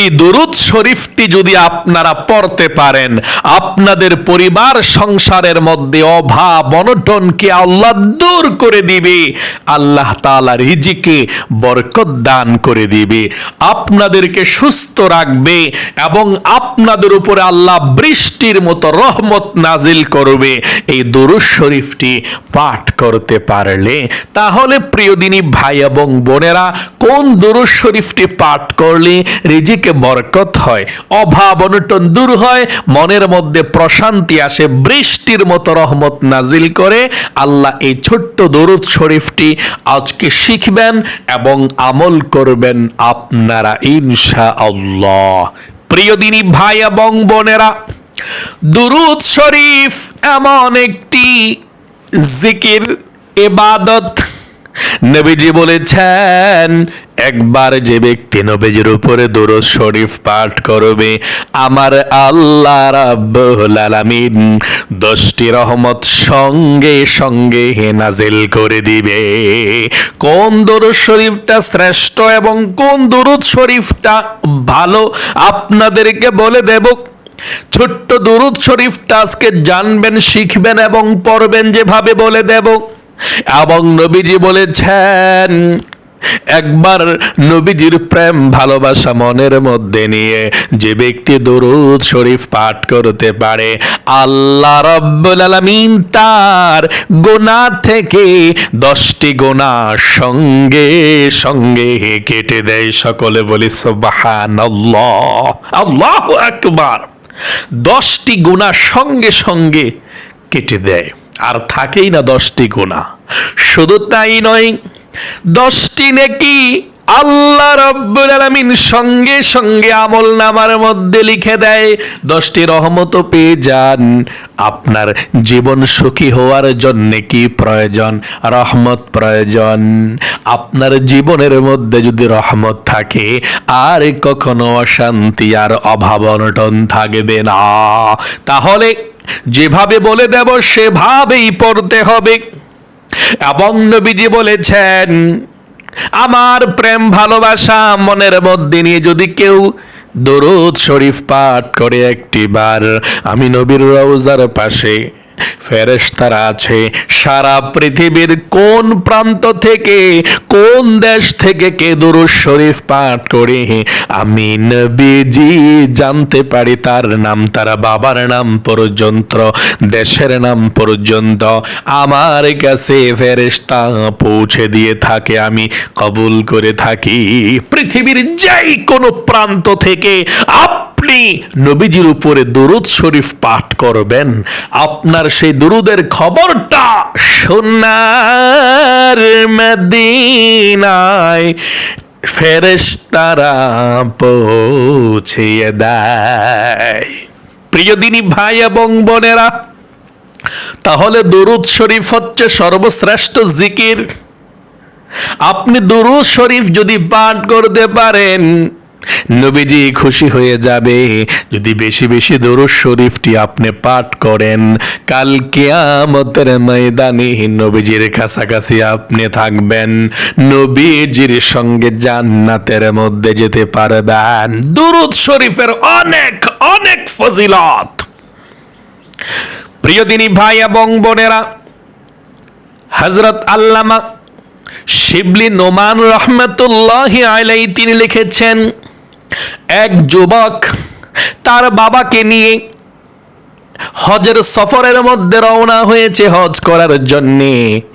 এই দুরুদ শরীফটি যদি আপনারা পড়তে পারেন, আপনাদের পরিবার সংসারের মধ্যে অভাব অনটনকে আল্লাহ দূর করে দিবে? আল্লাহ তাআলা রিজিকে বরকত দান করে দিবে। আপনাদেরকে সুস্থ রাখবে এবং আপনাদের উপরে আল্লাহ বৃষ্টির মতো রহমত নাজিল করবে। এই দুরুদ শরীফটি পাঠ করতে পারলে, তাহলে প্রিয় দিনী ভাই এবং বোনেরা কোন দুরুদ শরীফটি পাঠ করলে রিজিকে বরকত হয়? অভাব অনটন দূর হয়, মনের মধ্যে প্রশান্তি আসে, বৃষ্টির মতো রহমত নাজিল করে। আল্লাহ এই ছোট্ট দরুদ শরীফটি আজকে শিখবেন এবং আমল করবেন আপনারা ইনশা আল্লাহ প্রিয় দিনী ভাই এবং বোনেরা দুরুদ শরীফ এমন একটি জিকির এবাদত নবীজি বলেছেন, একবার যে ব্যক্তি নবীজির উপরে দুরুদ শরীফ পাঠ করবে, আমার আল্লাহ রাব্বুল আলামিন দশটি রহমত সঙ্গে সঙ্গে নাজিল করে দিবে। কোন দরুদ শরীফটা শ্রেষ্ঠ এবং কোন দরুদ শরীফটা ভালো, আপনাদেরকে বলে দেব। ছোট্ট দুরুদ শরীফটা আজকে জানবেন, শিখবেন এবং পড়বেন যেভাবে বলে দেব। এবং নবীজি বলেছেন, একবার নবীজির প্রেম, ভালোবাসা মনের মধ্যে নিয়ে যে ব্যক্তি দরুদ শরীফ পাঠ করতে পারে, আল্লাহ রব্বুল আলামিন তার গোনা থেকে দশটি গোনা সঙ্গে সঙ্গে কেটে দেয় সকলে বলি, সুবহানাল্লাহ, আল্লাহু আকবার। দশটি গুণা সঙ্গে সঙ্গে কেটে দেয়। আর থাকেই না দশটি গুণা শুধু তাই নয়, দশটি নাকি আল্লাহ রব্বুল আলামিন সঙ্গে সঙ্গে আমল নামার মধ্যে লিখে দেয়, দশটি রহমত পেয়ে যান। আপনার জীবন সুখী হওয়ার জন্য কি প্রয়োজন? রহমত প্রয়োজন। আপনার জীবনের মধ্যে যদি রহমত থাকে, আর কখনো অশান্তি আর অভাব অনটন থাকবে না। তাহলে যেভাবে বলে দেব, সেভাবেই পড়তে হবে। এবং নবীজি বলেছেন, আমার প্রেম, ভালোবাসা মনের মধ্যে নিয়ে যদি কেউ দরুদ শরীফ পাঠ করে একটিবার, আমি নবীর রওজার পাশে ফেরেশতারা আছে, সারা পৃথিবীর কোন প্রান্ত থেকে, কোন দেশ থেকে কে দরুদ শরীফ পাঠ করে? আমি নবীজি জানতে পারি তার নাম, তার বাবার নাম পর্যন্ত, দেশের নাম পর্যন্ত। আমার কাছে ফেরেশতা পৌঁছে দিয়ে থাকে, আমি কবুল করে থাকি। পৃথিবীর যেই কোনো প্রান্ত থেকে আপনি নবীজির উপরে দরুদ শরীফ পাঠ করবেন। আপনার সেই দরুদের খবরটা সোনার মদিনায় ফেরেশতারা পৌঁছিয়ে দেয়। প্রিয় দিনী ভাই এবং বোনেরা, তাহলে দরুদ শরীফ হচ্ছে সর্বশ্রেষ্ঠ জিকির। আপনি দরুদ শরীফ যদি পাঠ করতে পারেন নবীজি খুশি হয়ে যাবে। যদি বেশি বেশি দরুদ শরীফটি আপনি পাঠ করেন, কাল কিয়ামতের ময়দানে নবীজির কাছাকাছি আপনি থাকবেন। নবীজির সঙ্গে জান্নাতের মধ্যে যেতে পারবেন। দুরুদ শরীফের অনেক অনেক ফজিলত। প্রিয় দিনী ভাই এবং বোনেরা হজরত আল্লামা শিবলি নোমান রহমতুল্লাহ আলাই তিনি লিখেছেন এক যুবক তার বাবাকে নিয়ে হজের সফরের মধ্যে রওনা হয়েছে হজ করার জন্য।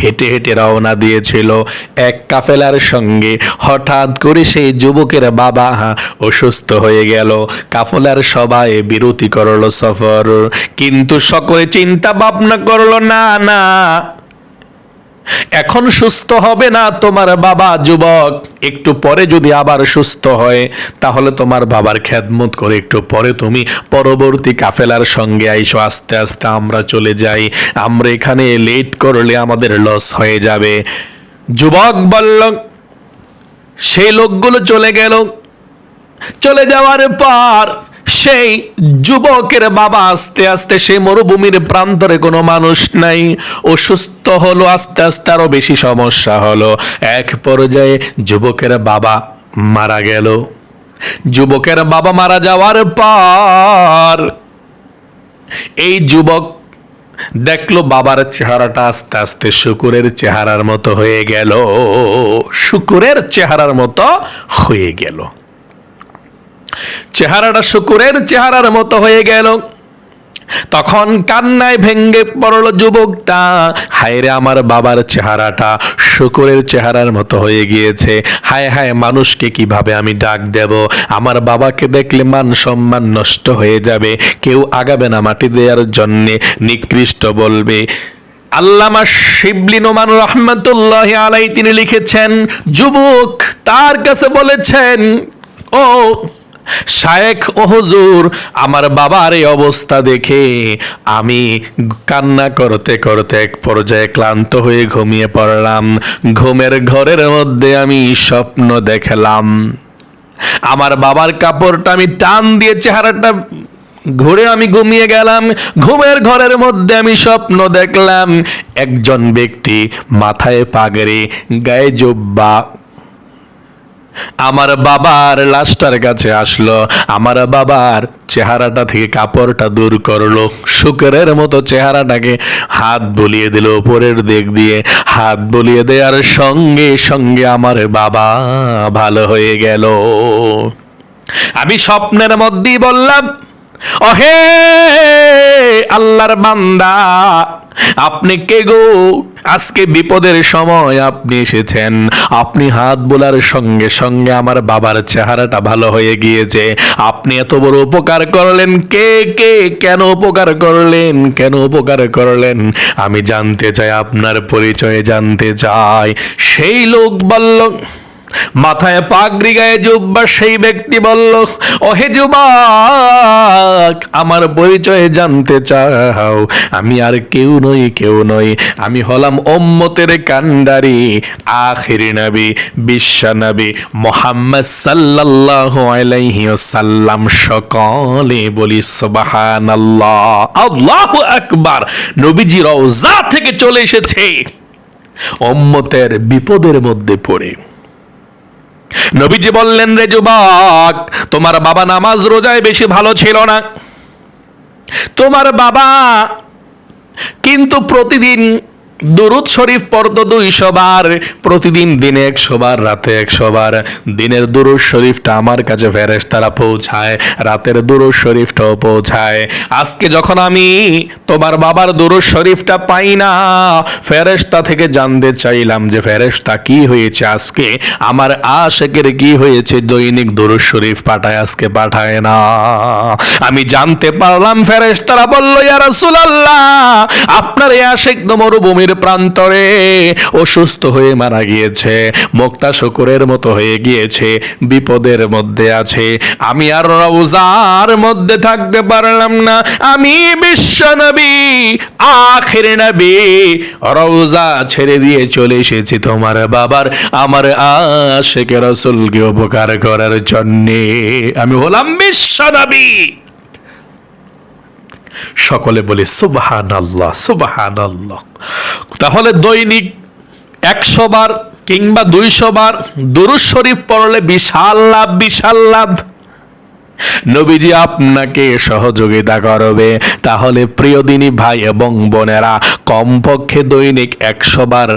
হেঁটে হেঁটে রওনা দিয়েছিল এক কাফেলার সঙ্গে। হঠাৎ করে সেই যুবকের বাবা অসুস্থ হয়ে গেল। কাফেলার সবাই বিরতি করল সফর। কিন্তু সকলে চিন্তা ভাবনা করল, না না এখন সুস্থ হবে না তোমার বাবা, যুবক। একটু পরে যদি আবার সুস্থ হয়, তাহলে তোমার বাবার খেদমত করে একটু পরে তুমি পরবর্তী কাফেলার সঙ্গে আইসো, আস্তে আস্তে আমরা চলে যাই। আমরা এখানে লেট করলে আমাদের লস হয়ে যাবে। যুবক বলল, সেই লোকগুলো চলে গেল। চলে যাওয়ার পর সেই যুবকের বাবা আস্তে আস্তে সেই মরুভূমির প্রান্তরে কোনো মানুষ নাই। অসুস্থ হলো, আস্তে আস্তে আরও বেশি সমস্যা হলো। এক পর্যায়ে যুবকের বাবা মারা গেল। যুবকের বাবা মারা যাওয়ার পর এই যুবক দেখল, বাবার চেহারাটা আস্তে আস্তে শুকুরের চেহারার মতো হয়ে গেল। শুকুরের চেহারার মতো হয়ে গেল। চেহারাটা শুকুরের চেহারার মতো হয়ে গেল। তখন কান্নায় ভেঙ্গে পড়ল যুবকটা। হায়রে আমার বাবার চেহারাটা শুকুরের চেহারার মতো হয়ে গিয়েছে। হায় হায়, মানুষকে কীভাবে আমি ডাক দেব? আমার বাবাকে দেখলে মান সম্মান নষ্ট হয়ে যাবে। কেউ আগাবে না মাটি দেওয়ার জন্যে, নিকৃষ্ট বলবে। আল্লামা শিবলি নোমান রহমতুল্লাহ আলাই তিনি লিখেছেন, যুবক তার কাছে বলেছেন, ও শায়েখ, ও হুজুর, আমার বাবার এই অবস্থা দেখে আমি কান্না করতে করতে এক পর্যায়ে ক্লান্ত হয়ে ঘুমিয়ে পড়লাম। ঘুমের ঘরের মধ্যে আমি স্বপ্ন দেখলাম। আমার বাবার কাপড়টা আমি টান দিয়ে চেহারাটা ঘুরে আমি ঘুমিয়ে গেলাম। ঘুমের ঘরের মধ্যে আমি স্বপ্ন দেখলাম, একজন ব্যক্তি মাথায় পাগড়ি গায়ে জব্বা আমার বাবার লাস্টার কাছে আসলো। আমার বাবার চেহারাটা থেকে কাপড়টা দূর করল। শুকরের মতো চেহারাটাকে হাত বলিয়ে দিল উপরের দিক দিয়ে। হাত বলিয়ে দেওয়ার সঙ্গে সঙ্গে আমার বাবা ভালো হয়ে গেল। আমি স্বপ্নের মধ্যেই বললাম অহে আল্লাহর বান্দা, আপনি কে গো? আজকে বিপদের সময় আপনি এসেছেন। আপনি হাত বোলার সঙ্গে সঙ্গে আমার বাবার চেহারাটা ভালো হয়ে গিয়েছে। আপনি এত বড় উপকার করলেন। কে কে কেন উপকার করলেন? কেন উপকার করলেন? আমি জানতে চাই, আপনার পরিচয় জানতে চাই। সেই লোক বলল মাথায় পাগড়ি গায়ে জুব্বা, সেই ব্যক্তি বলল, ওহে যুবক, আমার পরিচয় জানতে চাও। আমি আর কেউ নই কেউ নই। আমি হলাম ওম্মতের কান্ডারি, আখির নবী, বিশ্ব নবী, মোহাম্মদ সাল্লাল্লাহু আলাইহি ওয়াসাল্লাম সকলে বলি, সুবহানাল্লাহ। আল্লাহু আকবার। নবীজি রওজা থেকে চলে এসেছে। ওম্মতের বিপদের মধ্যে পড়ে। নবীজি বললেন, রে যুবক, তোমার বাবা নামাজ রোজায় বেশি ভালো ছিল না। তোমার বাবা কিন্তু প্রতিদিন দুরুদ শরীফ পড়তো দুইশো বার প্রতিদিন দিনে একশো বার রাতে একশো বার দিনের দুরুদ শরীফটা আমার কাছে ফেরেস তারা পৌঁছায়, রাতের দুরুদ শরীফটাও পৌঁছায়। আজকে যখন আমি তোমার বাবার দুরুদ শরীফটা পাই না, ফেরেশতা থেকে জানতে চাইলাম যে ফেরেশতা কি হয়েছে আজকে। আমার আশেকের কি হয়েছে? দৈনিক দুরুদ শরীফ পাঠায়, আজকে পাঠায় না। আমি জানতে পারলাম, ফেরেশতারা বলল, ইয়া রাসূলুল্লাহ, আপনার এই আশেক তো মরুভূমির প্রান্তরে অসুস্থ হয়ে মারা গিয়েছে মুখটা শুকুরের মতো হয়ে গিয়েছে, বিপদের মধ্যে আছে। আমি আর রওজার মধ্যে থাকতে পারলাম না। আমি বিশ্ব নবী, আখির নবী রওজা ছেড়ে দিয়ে চলে এসেছি তোমার বাবার, আমার আশেকে রসুলকে উপকার করার জন্যে। আমি হলাম বিশ্ব নবী। সকলে বলে সুবাহান আল্লাহ সুবাহান আল্লাহ তাহলে দৈনিক একশো বার কিংবা দুইশো বার দুরুজ শরীফ পড়লে বিশাল লাভ বিশাল লাভ। নবীজি আপনাকে সহযোগিতা করবে। তাহলে প্রিয় দিনী ভাই এবং বোনেরা, কমপক্ষে দৈনিক একশো বার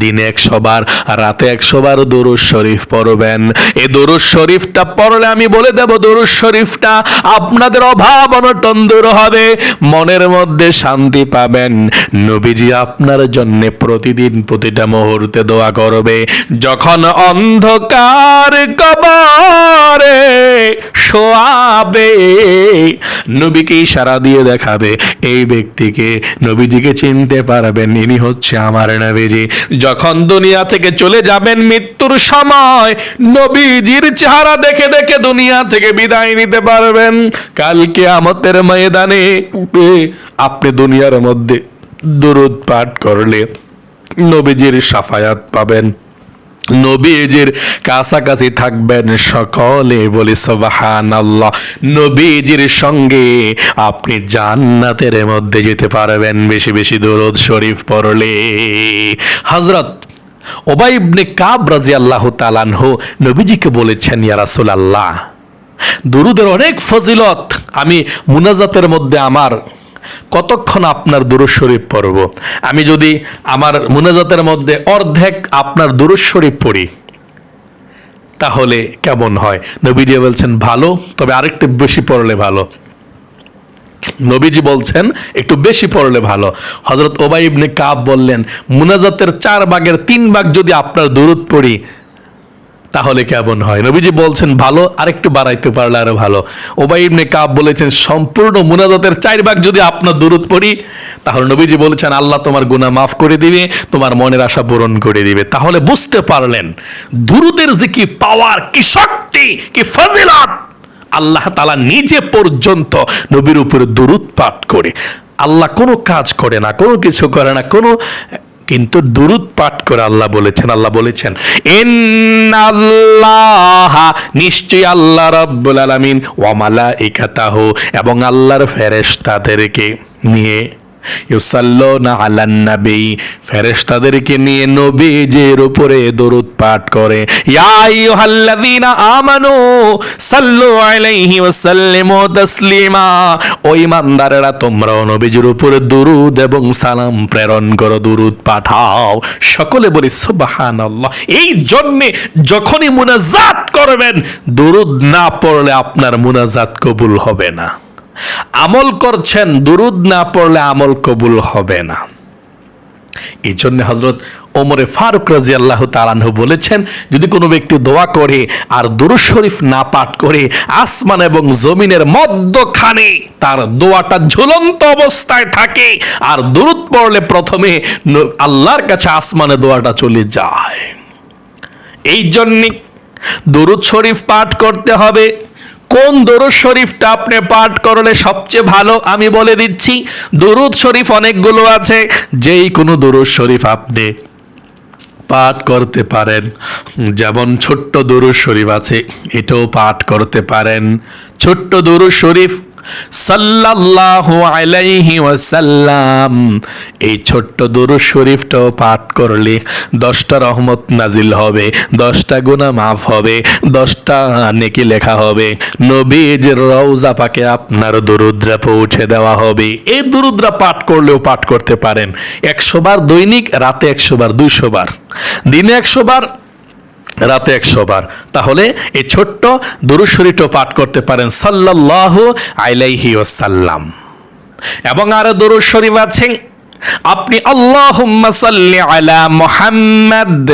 দিনে একশো বার রাতে একশো বার দরুজ শরীফ পড়বেন। এই দরুজ শরীফটা পড়লে আমি বলে দেব দরুজ শরীফটা আপনাদের অভাব অনটন দূর হবে। মনের মধ্যে শান্তি পাবেন। নবীজি আপনার জন্য প্রতিদিন প্রতিটা মুহূর্তে দোয়া করবে। যখন অন্ধকার কবরে শোয়াবে নবীকে ইশারা দিয়ে দেখাবে। এই ব্যক্তিকে নবীজিকে চিনতে পারবেন, ইনি হচ্ছে আমার নবীজি। যখন দুনিয়া থেকে চলে যাবেন মৃত্যুর সময়, নবীজির চেহারা দেখে দেখে দুনিয়া থেকে বিদায় নিতে পারবেন। কালকে আমতের ময়দানে আপনি দুনিয়ার মধ্যে দুরুদ পাঠ করলে নবীজির সাফায়াত পাবেন। নবীজির কাছাকাছি থাকবেন সকলে বলি সবাহান আল্লাহ নবীজির সঙ্গে আপনি জান্নাতের মধ্যে যেতে পারবেন, বেশি বেশি দরুদ শরীফ পড়লে। হজরত ওবাইবনে কাব রাজি আল্লাহ তালানহ নবীজিকে বলেছেন, ইয়া আল্লাহ দুরুদের অনেক ফজিলত আমি মুনাজাতের মধ্যে আমার কতক্ষণ আপনার দুরুদ শরীফ পড়ব? আমি যদি আমার মুনাজাতের মধ্যে অর্ধেক আপনার দুরুদ শরীফ পড়ি, তাহলে কেমন হয়? নবীজি বলছেন, ভালো, তবে আরেকটু বেশি পড়লে ভালো। নবীজি বলছেন, একটু বেশি পড়লে ভালো। হজরত ওবাই ইবনে কাব বললেন, মুনাজাতের চার ভাগের তিন ভাগ যদি আপনার দূরত পড়ি তাহলে কেমন হয়? নবীজি বলছেন, ভালো, আরেকটু বাড়াইতে পারলে আরও ভালো। ওবাই ইবনে কাব বলেছেন, সম্পূর্ণ মুনাজাতের চার ভাগ যদি আপনার দূরত পড়ি, তাহলে নবীজি বলেছেন, আল্লাহ তোমার গুনাহ মাফ করে দিবে, তোমার মনের আশা পূরণ করে দিবে। তাহলে বুঝতে পারলেন, দুরুদের যে কি পাওয়ার কি শক্তি, কি ফজিলত? আল্লাহ তালা নিজে পর্যন্ত নবীর উপরে দুরুদ পাঠ করে। আল্লাহ কোনো কাজ করে না, কোনো কিছু করে না, কোনো কিন্তু দুরুদ পাঠ করে আল্লাহ বলেছেন আল্লাহ বলেছেন আল্লাহ নিশ্চয়ই আল্লাহ ওয়ামালা মালাইকাতাহু এবং আল্লাহর ফেরেশতাদেরকে নিয়ে ফেরেশতাদেরকে নিয়ে নবীজির উপরে দরুদ পাঠ করে। আমানু সাল্লু আলাইহি তাসলিমা। ও তোমরাও নবীজির উপরে দুরুদ এবং সালাম প্রেরণ করো, দুরুদ পাঠাও। সকলে বলি, সুবহানাল্লাহ। এই জন্যে যখনই মুনাজাত করবেন, দুরুদ না পড়লে আপনার মুনাজাত কবুল হবে না। আমল করছেন, দুরুদ না পড়লে আমল কবুল হবে না। এই জন্য হজরত ওমরে ফারুক রাজি আল্লাহ তালানহু বলেছেন, যদি কোনো ব্যক্তি দোয়া করে আর দুরুদ শরীফ না পাঠ করে, আসমান এবং জমিনের মধ্যখানে তার দোয়াটা ঝুলন্ত অবস্থায় থাকে আর দুরুদ পড়লে প্রথমে আল্লাহর কাছে আসমানে দোয়াটা চলে যায়। এই জন্যে দুরুদ শরীফ পাঠ করতে হবে। কোন দরুদ শরীফটা আপনি পাঠ করলে সবচেয়ে ভালো? আমি বলে দিচ্ছি, দরুদ শরীফ অনেকগুলো আছে, যেই কোনো দরুদ শরীফ আপনি পাঠ করতে পারেন। যেমন ছোট্ট দরুদ শরীফ আছে, এটাও পাঠ করতে পারেন। ছোট্ট দরুদ শরীফ সাল্লাল্লাহু আলাইহি ওয়াসাল্লাম। এই ছোট্ট দরুদ শরীফটাও পাঠ করলে দশটা রহমত নাজিল হবে, দশটা গুনাহ মাফ হবে, দশটা নেকি লেখা হবে। নবীজির রওজা পাকে আপনার দরুদ্রা পৌঁছে দেওয়া হবে। এই দরুদ্রা পাঠ করলেও পাঠ করতে পারেন। একশো বার দৈনিক, রাতে একশো বার, দুইশো বার। দিনে একশো বার রাতে একশো বার তাহলে এই ছোট্ট দুরুশরীফও পাঠ করতে পারেন সাল্লাহ আইলাইহি ওসাল্লাম এবং আরও দুরুশরীফ আছেন আছে আপনি আল্লাহুম্মা সাল্লি আলা মুহাম্মাদ।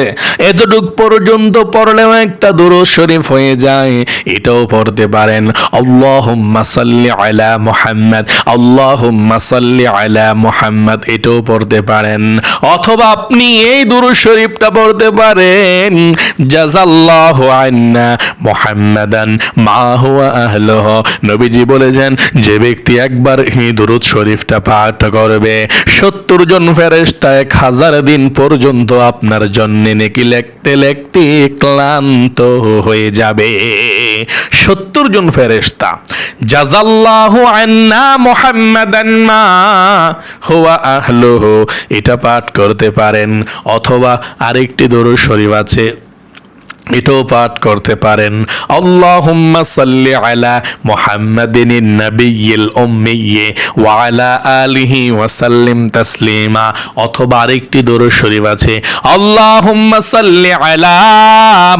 এতটুক পর্যন্ত পড়লেও একটা দরুদ শরীফ হয়ে যায়, এটাও পড়তে পারেন। আল্লাহুম্মা সাল্লি আলা মুহাম্মাদ, আল্লাহুম্মা সাল্লি আলা মুহাম্মাদ, এটাও পড়তে পারেন। অথবা আপনি এই দুরুদ শরীফটা পড়তে পারেন জাজাল্লাহু আন্না মুহাম্মাদান মা হুয়া আহলুহু। নবীজি বলেছেন, যে ব্যক্তি একবার এই দুরুদ শরীফটা পাঠ করবে সত্তর জন ফেরেস্তা এক হাজার দিন পর্যন্ত আপনার জন্য নেকি লেখতে লেখতে ক্লান্ত হয়ে যাবে। সত্তর জন ফেরেস্তা জাজাল্লাহু আন্না মুহাম্মাদান মা এটা পাঠ করতে পারেন, অথবা আরেকটি দরুদ শরীফ আছে এটাও পাঠ করতে পারেন। আল্লাহুম্মা সাল্লি আলা মুহাম্মাদিন নাবিয়্যিল উম্মিয়্যি ওয়া আলা আলিহি ওয়া সাল্লিম তাসলিমা। অথবা আরেকটি দরুদ শরীফ আছে, আল্লাহুম্মা সাল্লি আলা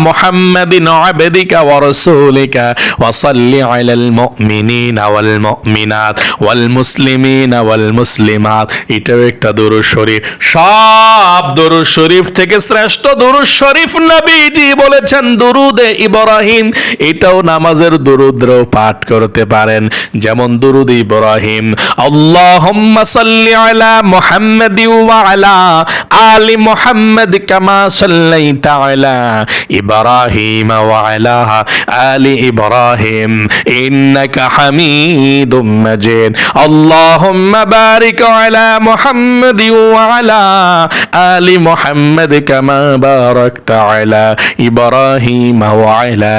মুহাম্মাদিন আবদিকা ওয়া রাসূলিকা ওয়া সাল্লি আলাল মুমিনিনা ওয়াল মুমিনাত ওয়াল মুসলিমিনা ওয়াল মুসলিমাত। এটাও একটা দরুদ শরীফ। সব দরুদ শরীফ থেকে শ্রেষ্ঠ দরুদ শরীফ নবীজি বলেছেন, দুরুদে ইব্রাহিম। এটাও নামাজের দুরুদ্রও পাঠ করতে পারেন। যেমন, দুরুদ ইব্রাহিম। আল্লাহুম্মা সাল্লি আলা মুহাম্মাদ ওয়া আলা আলি মুহাম্মাদ কামা সাল্লাইতা আলা ইব্রাহিম ওয়া আলা আলি ইব্রাহিম। ইন্নাকা হামিদুম মাজিদ। আল্লাহুম্মা বারিক আলা মুহাম্মাদ ওয়া আলা আলি মুহাম্মাদ কামা বারাকতা আলা ইব্রাহিম। ওয়া وعلى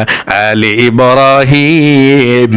আলি ইব্রাহিম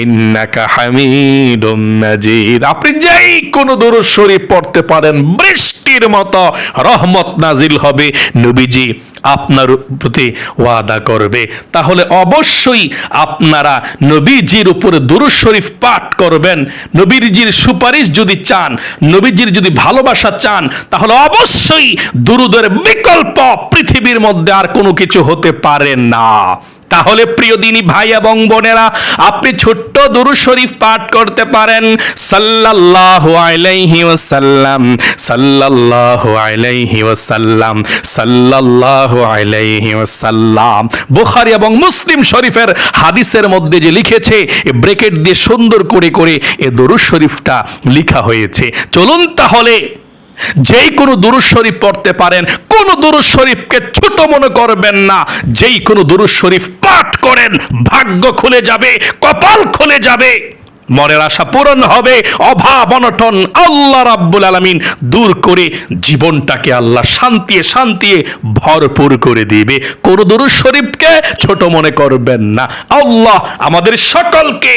ইন্নাকা হামিদুম মাজিদ আপনি যেই কোন দরুদ শরীফ পড়তে পারেন, বৃষ্টির মতো রহমত নাজিল হবে নবীজি। আপনার প্রতি ওয়াদা করবে। তাহলে অবশ্যই আপনারা নবীজির উপরে দুরুদ শরীফ পাঠ করবেন। নবীজির সুপারিশ যদি চান, নবীজির যদি ভালোবাসা চান, তাহলে অবশ্যই দুরুদের বিকল্প পৃথিবীর মধ্যে আর কোনো কিছু হতে পারে না। তাহলে প্রিয় দিনী ভাই এবং বোনেরা, আপনি ছোট্ট দুরু শরীফ পাঠ করতে পারেন। সাল্লাল্লাহু আলাইহি ওয়াসাল্লাম, সাল্লাল্লাহু আলাইহি ওয়াসাল্লাম, সাল্লাল্লাহু আলাইহি ওয়াসাল্লাম। বুখারী এবং মুসলিম শরীফের হাদিসের মধ্যে যে লিখেছে, এ ব্রেকেট দিয়ে সুন্দর করে করে এ দরুদ শরীফটা লেখা হয়েছে। চলুন তাহলে যেই কোনো দুরুদ শরীফ পড়তে পারেন, কোন দুরুদ শরীফকে ছোট মনে করবেন না। যেই কোনো দুরুদ শরীফ পাঠ করেন, ভাগ্য খুলে যাবে, কপাল খুলে যাবে, মনের আশা পূরণ হবে, অভাব অনটন আল্লাহ রাব্বুল আলামিন দূর করে জীবনটাকে আল্লাহ শান্তিয়ে শান্তিয়ে ভরপুর করে দিবে। কোন দুরুদ শরীফকে ছোট মনে করবেন না। আল্লাহ আমাদের সকলকে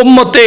ওম্মতে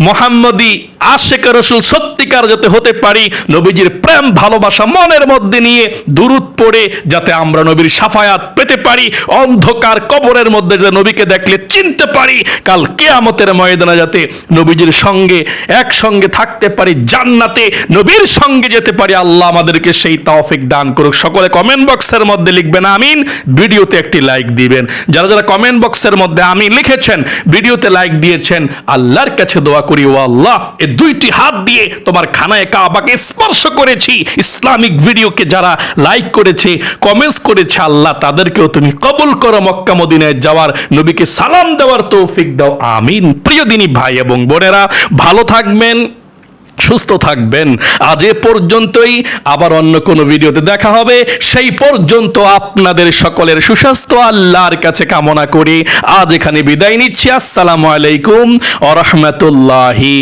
মোহাম্মদী আশেক রসুল সত্যিকার যাতে হতে পারি, নবীজির প্রেম, ভালোবাসা মনের মধ্যে নিয়ে দুরুদ পড়ে যাতে আমরা নবীর সাফায়াত পেতে পারি, অন্ধকার কবরের মধ্যে যাতে নবীকে দেখলে চিনতে পারি, কাল কেয়ামতের ময়দানে যাতে নবীজির সঙ্গে, একসঙ্গে থাকতে পারি, জান্নাতে নবীর সঙ্গে যেতে পারি, আল্লাহ আমাদেরকে সেই তাওফিক দান করুক। সকলে কমেন্ট বক্সের মধ্যে লিখবেন আমিন, ভিডিওতে একটি লাইক দিবেন। যারা যারা কমেন্ট বক্সের মধ্যে আমি লিখেছেন, ভিডিওতে লাইক দিয়েছেন, আল্লাহর কাছে দোয়া করি, ও আল্লাহ দুইটি হাত দিয়ে তোমার খানায় কাবাকে স্পর্শ করেছি। ইসলামিক ভিডিওকে যারা লাইক করেছে কমেন্টস করেছে, আল্লাহ তাদেরকেও তুমি কবুল করো মক্কা মদিনায় যাওয়ার। নবীকে সালাম দেওয়ার তৌফিক দাও। আমিন। প্রিয় দিনী ভাই এবং বোনেরা, ভালো থাকবেন। সুস্থ থাকবেন। আজ এ পর্যন্তই। আবার অন্য কোনো ভিডিওতে দেখা হবে। সেই পর্যন্ত আপনাদের সকলের সুস্বাস্থ্য, আল্লাহর কাছে কামনা করি। আজ এখানে বিদায় নিচ্ছি। আসসালামু আলাইকুম। আ রহমতুল্লাহি